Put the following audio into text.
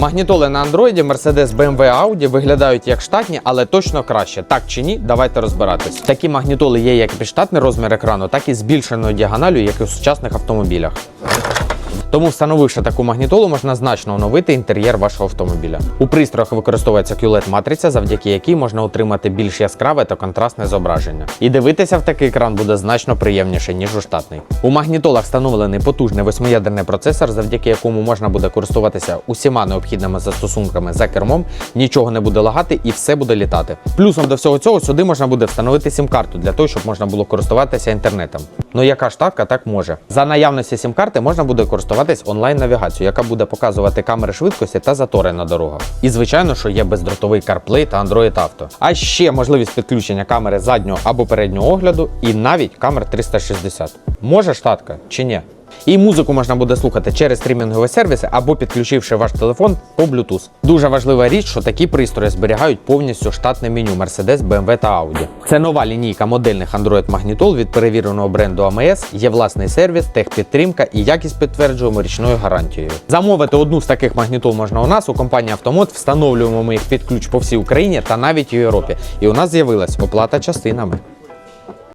Магнітоли на андроїді Mercedes, BMW, Audi виглядають як штатні, але точно краще. Так чи ні? Давайте розбиратись. Такі магнітоли є як під штатний розмір екрану, так і збільшеною діагоналю, як і у сучасних автомобілях. Тому, встановивши таку магнітолу, можна значно оновити інтер'єр вашого автомобіля. У пристроях використовується qled матриця, завдяки якій можна отримати більш яскраве та контрастне зображення. І дивитися в такий екран буде значно приємніше, ніж у штатний. У магнітолах встановлений потужний восьмиядерний процесор, завдяки якому можна буде користуватися усіма необхідними застосунками за кермом, нічого не буде лагати і все буде літати. Плюсом до всього цього сюди можна буде встановити сім-карту для того, щоб можна було користуватися інтернетом. Ну яка штатка так може. За наявності сім-карти можна буде користуватись онлайн-навігацією, яка буде показувати камери швидкості та затори на дорогах. І звичайно, що є бездротовий CarPlay та Android Auto. А ще можливість підключення камери заднього або переднього огляду, і навіть камер 360. Може штатка чи ні? І музику можна буде слухати через стрімінгові сервіси або підключивши ваш телефон по Bluetooth. Дуже важлива річ, що такі пристрої зберігають повністю штатне меню Mercedes, BMW та Audi. Це нова лінійка модельних Android магнітол від перевіреного бренду AMS, є власний сервіс, техпідтримка і якість підтверджуємо річною гарантією. Замовити одну з таких магнітол можна у нас у компанії Автомод. Встановлюємо ми їх під ключ по всій Україні та навіть у Європі. І у нас з'явилась оплата частинами.